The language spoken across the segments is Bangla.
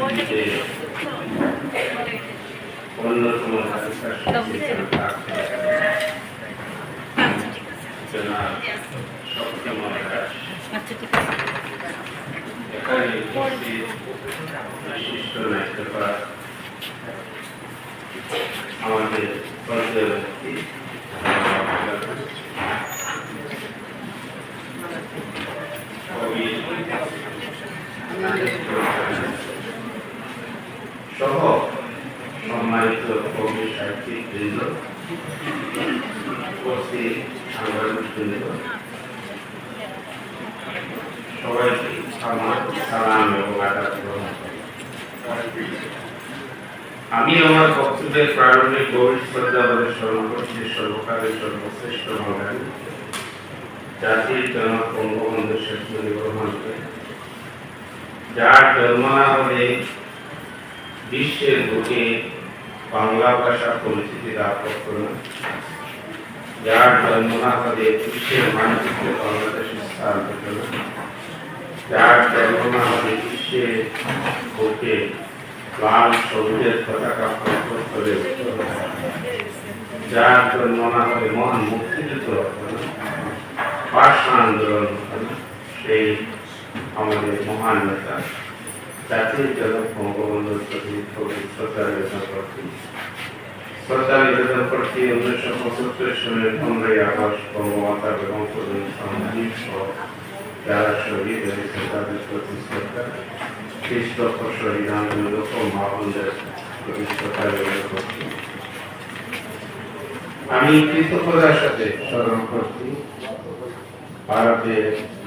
রাজনীতিতে অন্যতম হাদিসার সত্যময় দাস সম্মানিত কবি সাহিত্যিক বৃন্দ, উপস্থিত সাংবাদিক আমি আমার বক্তব্যের প্রারম্ভিক গভীর শ্রদ্ধাভাবে স্মরণ করছি সর্বকালের সর্বশ্রেষ্ঠ বাঙালি, জাতির জনক বঙ্গবন্ধু শেখ মুজিবুর যার জন্ম না হলে বিশ্বের বুকে বাংলা ভাষা পরিচিতি লাভ না যার জন্ম না হলে বিশ্বের মানচিত্রে বাংলাদেশের স্থান না যার জন্ম না হলে বিশ্বের বুকে লাল সবুজের পতাকা প্রস্তুত করে যার জন্ম না হলে মহান মুক্তিযুদ্ধ ভাষা আন্দোলন সেই আমাদের মহান নেতা জাতির জনক বঙ্গবন্ধুর প্রতি খুবই শ্রদ্ধা নিবেদন করছি, উনিশশো পঁচাত্তর সালের পনেরোই আগস্ট বঙ্গমাতা বেগম প্রধান শহীদ শহীদ শ্রদ্ধা। নিবেদন করছি। আমি কৃতজ্ঞতার সাথে স্মরণ করছি, ভারতের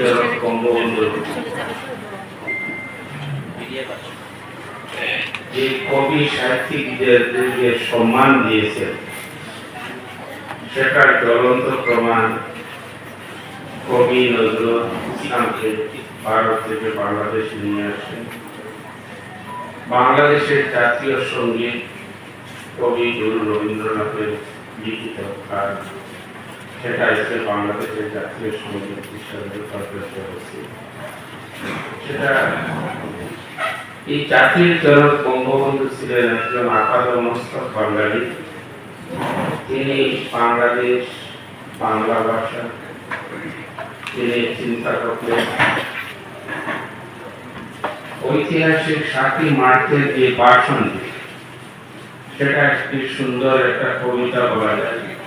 জনক বঙ্গবন্ধু যে কবি সাহিত্যিকদের সম্মান দিয়েছেন সেটার জ্বলন্ত প্রমাণ। কবি নজরুল ইসলামকে ভারত থেকে বাংলাদেশে নিয়ে আসেন। বাংলাদেশের জাতীয় সংগীত কবি গুরু রবীন্দ্রনাথের লিখিত আর সেটা বাংলাদেশের জাতীয় সেটা এই জাতির জনক বঙ্গবন্ধু ছিলেন একজন মস্তক বাঙালি। তিনি বাংলাদেশ, বাংলা ভাষা তিনি চিন্তা করতেন ঐতিহাসিক সাতই মার্চের যে ভাষণ সেটা একটি সুন্দর একটা কবিতা বলা যায়।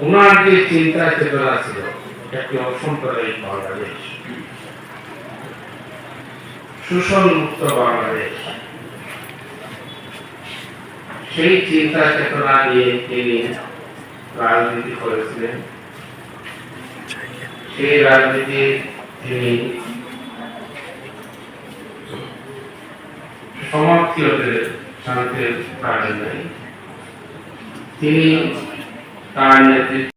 ওনার যে চিন্তা চেতনা ছিল, একটি অসাম্প্রদায়িক বাংলাদেশ। শোষণ মুক্ত বাংলাদেশ। সেই চিন্তা চেতনা নিয়ে তিনি রাজনীতি করেছিলেন। সেই রাজনীতি তিনি সমাপ্তি হতে শান্তির নাই। তিনি তার নেতৃত্ব